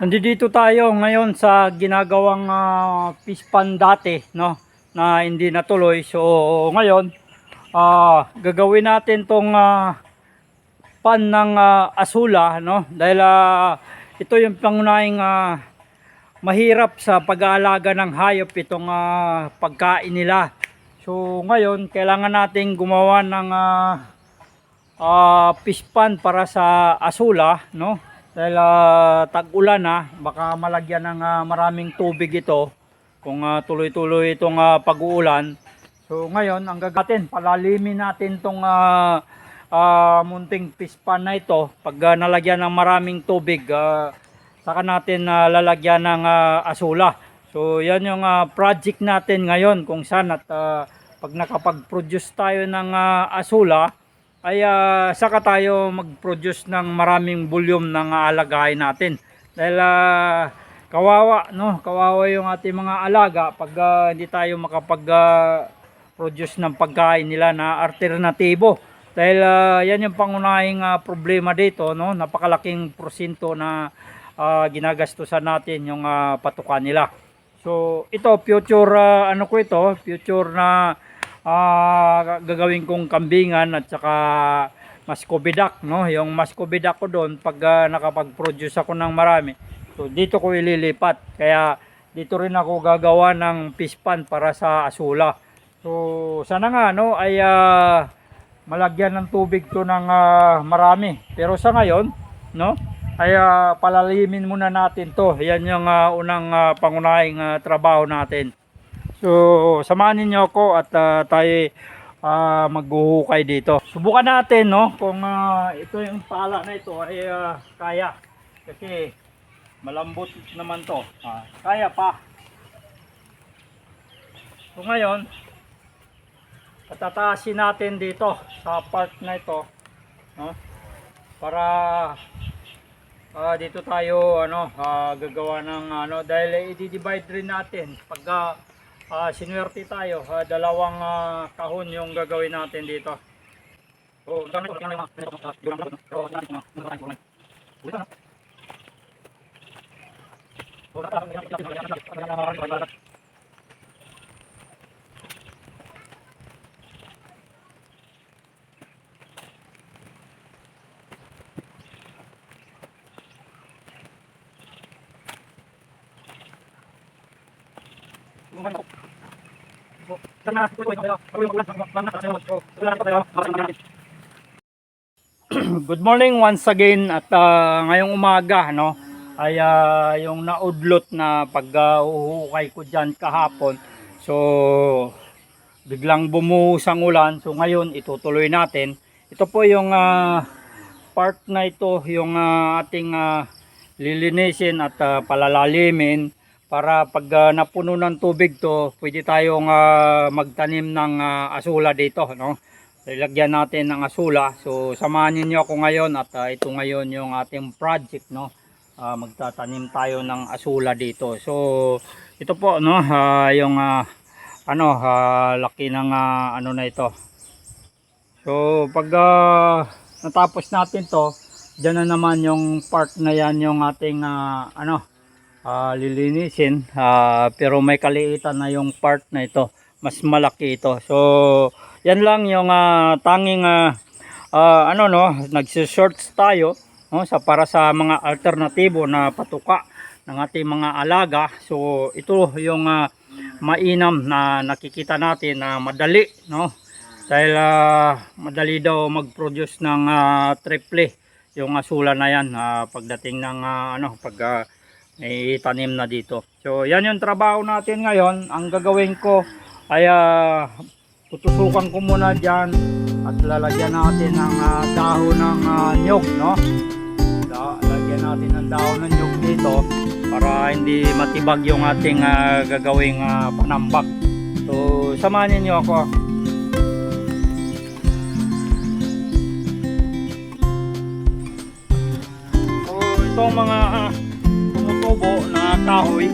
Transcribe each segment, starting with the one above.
Nandito tayo ngayon sa ginagawang ah, fish pan dati, no? Na hindi natuloy. So, ngayon, ah, gagawin natin tong ah, pan ng ah, asula, no? Dahil ah, ito yung pangunahing ah, mahirap sa pag-aalaga ng hayop itong ah, pagkain nila. So, ngayon, kailangan nating gumawa ng ah, ah, fish pan para sa asula, no? Dahil ah, tag-ulan na, baka malagyan ng ah, maraming tubig ito kung ah, tuloy-tuloy itong ah, pag-uulan. So ngayon, ang gagatin, palalimin natin itong ah, ah, munting fish pan na ito. Pag ah, nalagyan ng maraming tubig, ah, saka natin ah, lalagyan ng ah, asula. So yan yung ah, project natin ngayon kung saan at ah, pag nakapag-produce tayo ng ah, asula, ay ah, saka tayo mag-produce ng maraming volume ng alagahin natin. Dahil ah, kawawa, no? Kawawa yung ating mga alaga pag ah, hindi tayo makapag ah, produce ng pagkain nila na alternatibo. Dahil ah, yan yung pangunahing ah, problema dito, no? Napakalaking porsyento na ah, ginagastusan natin yung ah, patukan nila. So, ito future ah, ano ko ito, future na ah, gagawin kong kambingan at saka mascovidac, no? Yung mascovidac ko doon pag ah, nakapag-produce ako ng marami. So, dito ko ililipat. Kaya dito rin ako gagawa ng fish pan para sa asula. So, sana nga no ay ah, malagyan ng tubig to ng ah, marami. Pero sa ngayon, no? Ay ah, palalimin muna natin to. Yan yung ah, unang ah, pangunahing ah, trabaho natin. So, samahan niyo ako at ah, tayo ah, maghuhukay dito. Subukan natin, no, kung ah, ito yung pala na ito ay ah, kaya. Kasi malambot naman to. Ah, kaya pa. So, ngayon, patataasin natin dito sa part na ito, no, para ah, dito tayo ano ah, gagawa ng ano dahil i-divide rin natin pag ah, ah, sinuwerte tayo ah, dalawang ah, kahon yung gagawin natin dito oh ko lang Good morning once again at ah, ngayong umaga no ay ah, yung naudlot na pag-uhukay ko diyan kahapon. So biglang bumuhos ang ulan. So ngayon itutuloy natin. Ito po yung ah, part na ito yung ah, ating ah, lilinisin at ah, palalalimin para pag ah, napuno ng tubig to, pwede tayong ah, magtanim ng ah, asula dito, no? Ilagyan natin ng asula. So samahan niyo ako ngayon at ah, ito ngayon yung ating project, no? Ah, magtatanim tayo ng asula dito. So ito po, no, ah, yung ah, ano, ah, laki ng ah, ano na ito. So pag ah, natapos natin to, Diyan na naman yung part na yan yung ating ah, ano ah, lilinisin. Ah, pero may kaliitan na yung part na ito. Mas malaki ito. So yan lang yung ah, tanging ah, ah, ano no nagsi-shorts tayo no, sa para sa mga alternatibo na patuka ng ating mga alaga. So ito yung ah, mainam na nakikita natin na madali no. Dahil ah, madali daw mag-produce ng ah, triple yung asula na yan ah, pagdating ng ah, ano pag ah, may tanim na dito. So yan yung trabaho natin ngayon. Ang gagawin ko ay tutusukan ko muna diyan at lalagyan natin ng ah, dahon ng ah, nyog, no? La- Lagyan natin ng dahon ng nyog dito para hindi matibag yung ating ah, gagawing ah, panambak. So samahan niyo ako. Itong mga ah, adobo na kahoy.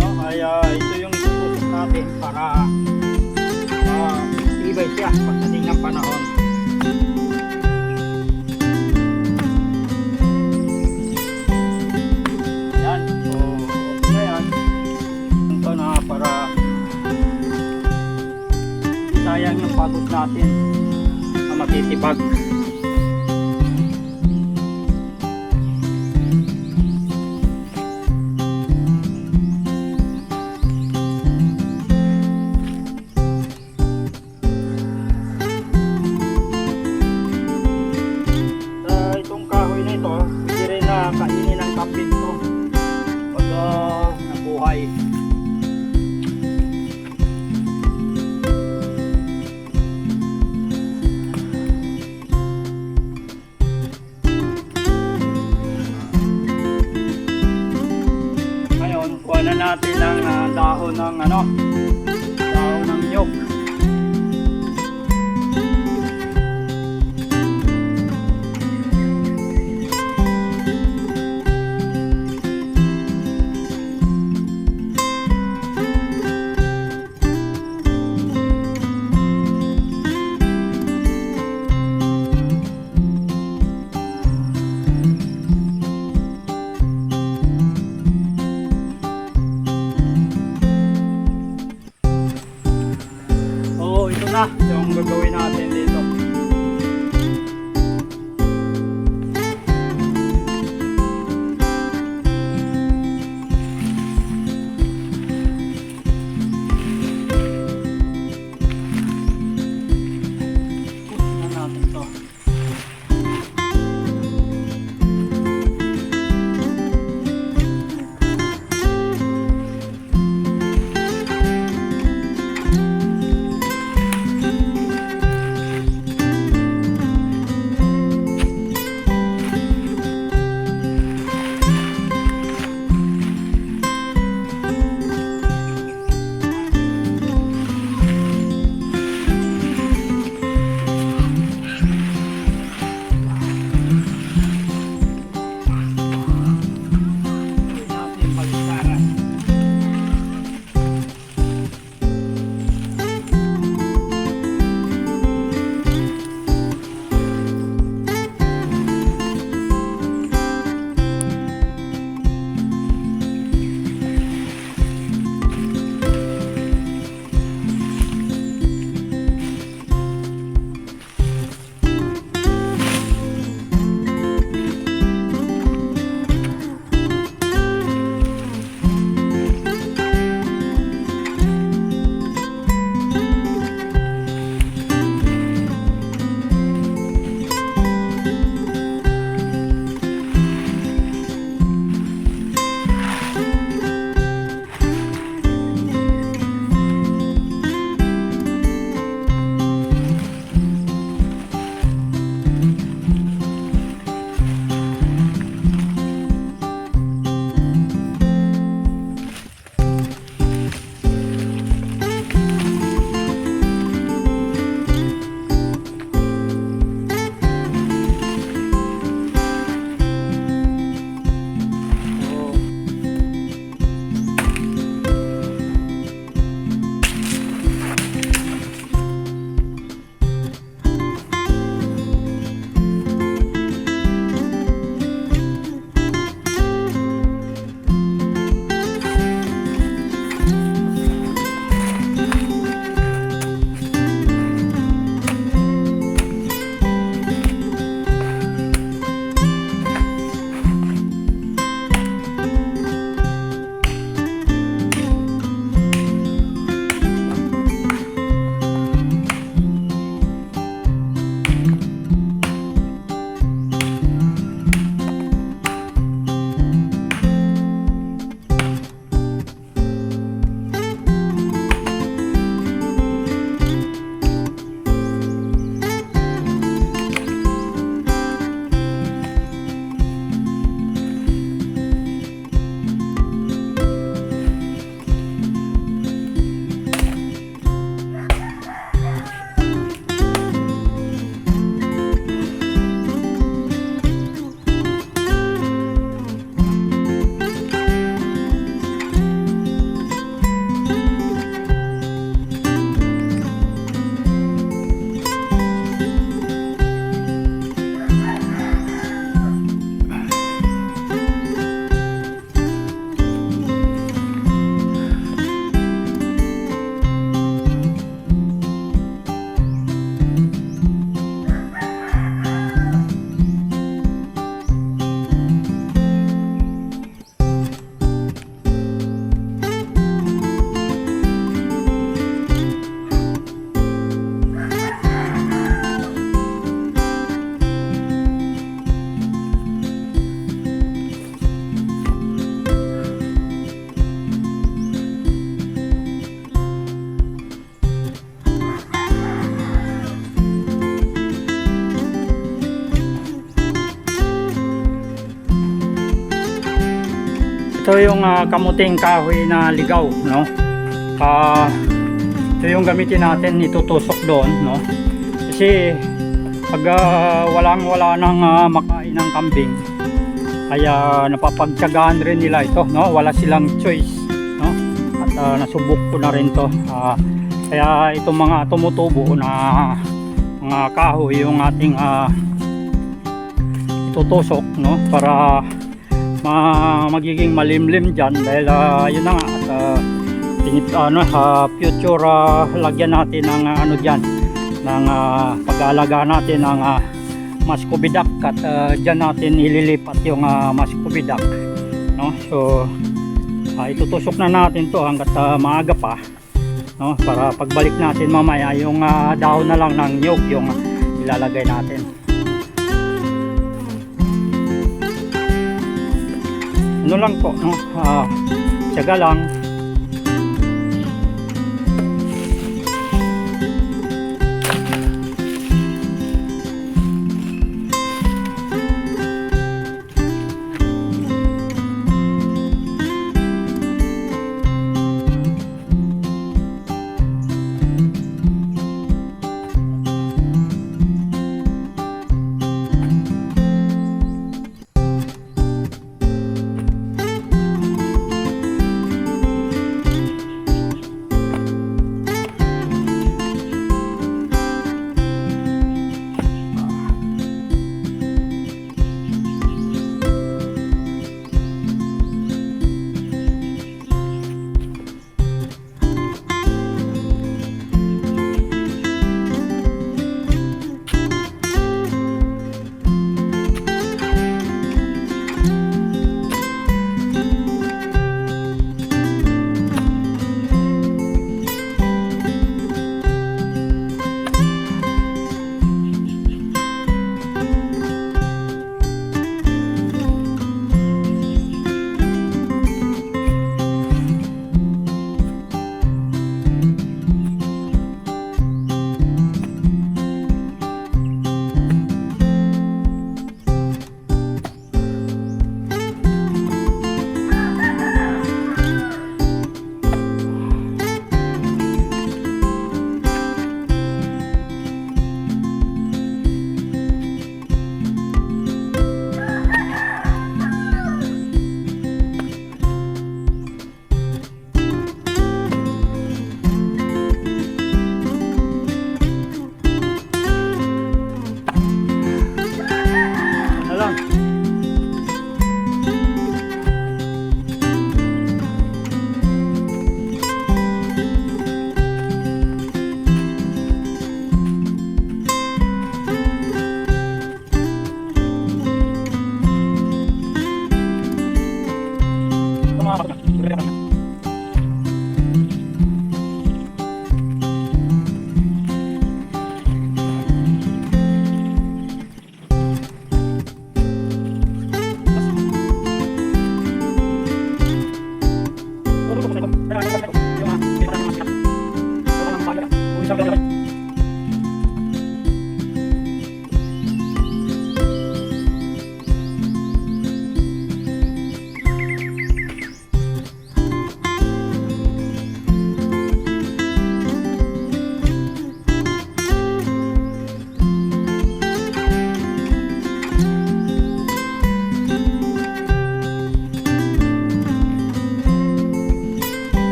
No? Kaya ito yung itutusok natin para uh, ibay siya pagdating ng panahon. Yan. So, okay yan. Ito na para sayang yung pagod natin na matitibag. Ito yung ah, kamuting kahoy na ligaw, no? Ah, ito yung gamitin natin, itutusok doon, no? Kasi pag ah, walang wala nang ah, makain ng kambing, kaya napapagtyagaan rin nila ito, no? Wala silang choice, no? At ah, nasubok ko na rin to. Ah, kaya itong mga tumutubo na mga kahoy yung ating ah, itutusok, no? Para ma magiging malimlim dyan dahil ah, yun na nga at ah, tinip, ano, ah, future ah, lagyan natin ng ah, ano dyan ng ah, pag-aalaga natin ng uh, maskubidak at ah, dyan natin ililipat yung uh, maskubidak no? so ah, itutusok na natin to hanggat ah, maaga pa no? para pagbalik natin mamaya yung ah, dahon na lang ng nyog yung ilalagay natin ano lang po no? Ah, tiyaga lang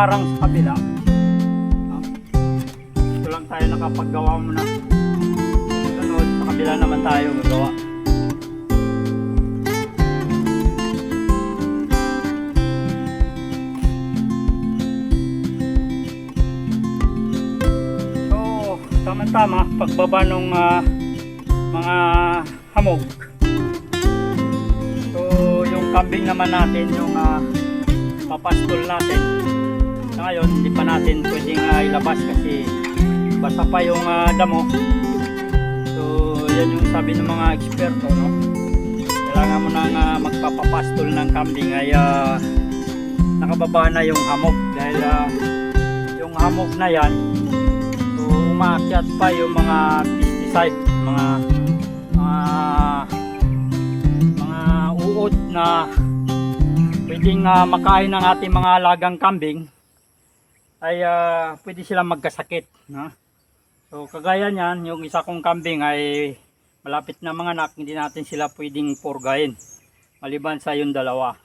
harang sa kabila. Ito lang tayo nakapaggawa muna. Sunod, sa kabila naman tayo gagawa. So, tama-tama, pagbaba ng mga hamog. So, yung kambing naman natin, yung ah, papastol natin. Sa ngayon, hindi pa natin pwedeng ah, ilabas kasi basa pa yung ah, damo. So, yan yung sabi ng mga eksperto, no? kailangan mo na nga magpapapastol ng kambing ay ah, nakababa na yung hamog dahil ah, yung hamog na yan so umaakyat pa yung mga pesticide mga mga mga uod na pwedeng ah, makain ng ating mga alagang kambing ay ah, pwede silang magkasakit no? so kagaya niyan yung isa kong kambing ay malapit na mga anak hindi natin sila pwedeng purgain maliban sa yung dalawa